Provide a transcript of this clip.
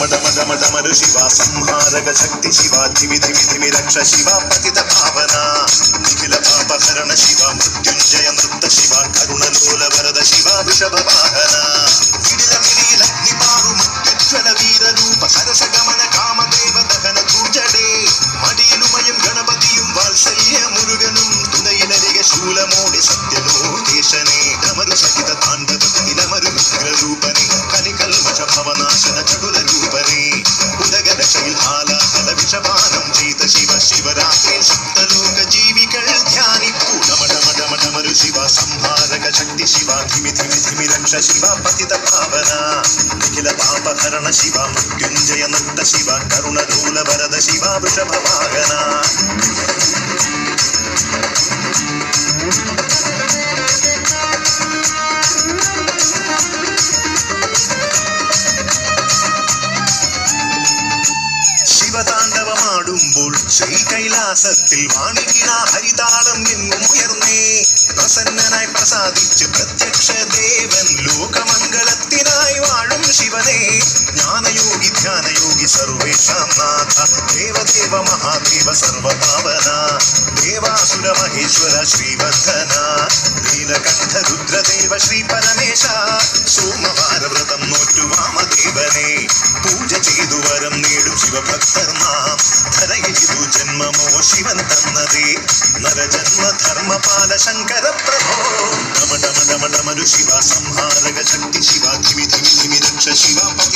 డమ డమ డమ డమరు శివ సంహారక శక్తి శివ ధిమి ధిమి ధిమి రక్ష శివ పతిత భావన నిఖిల పాపహరణ శివ మృత్యుంజయ నృత్త శివ కరుణలోల వరద శివ వృషభ വിഷപാനം ചെയ്ത ശിവ ശിവരാത്രി സപ്തലോക ജീവികൾ ധ്യാനിപ്പു. ഡമഡമഡമഡമരു ശിവ സംഹാരക ശക്തി ശിവ. ധിമി ധിമി ധിമി രക്ഷ ശിവ പതിത ഭാവന. നിഖില പാപഹരണ ശിവ മൃത്യുഞ്ജയ നൃത്ത ശിവ കരുണരൂല വരദ ശിവ വൃഷഭ വാഹന. ശിവതാണ്ഡവമാടുമ്പോൾ ശ്രീ കൈലാസത്തിൽ വാണികിന ഹരിതാളം എങ്ങും ഉയർന്നേ. പ്രസന്നനായി പ്രസാദിച്ച് പ്രത്യക്ഷ ദേവൻ ലോകമംഗളത്തിനായി വാഴും ശിവനെ. ജ്ഞാനയോഗി ധ്യാനയോഗി സർവേഷാം നാഥ. ദേവദേവ മഹാദേവ സർവഭാവന ദേവാസുര മഹേശ്വര ശ്രീവർദ്ധന. നീലകണ്ഠ രുദ്രദേവ ശ്രീ പരമേശ. സോമവാര ജന്മമോ ശിവൻ തന്നതേ നരജന്മ ധർമ്മപാല ശങ്കര പ്രഭോ ഡമ ഡമ ഡമ ഡമരു ശിവ സംഹാരക ശക്തി ശിവ ധിമി ധിമി ധിമി രക്ഷ ശിവ പതിത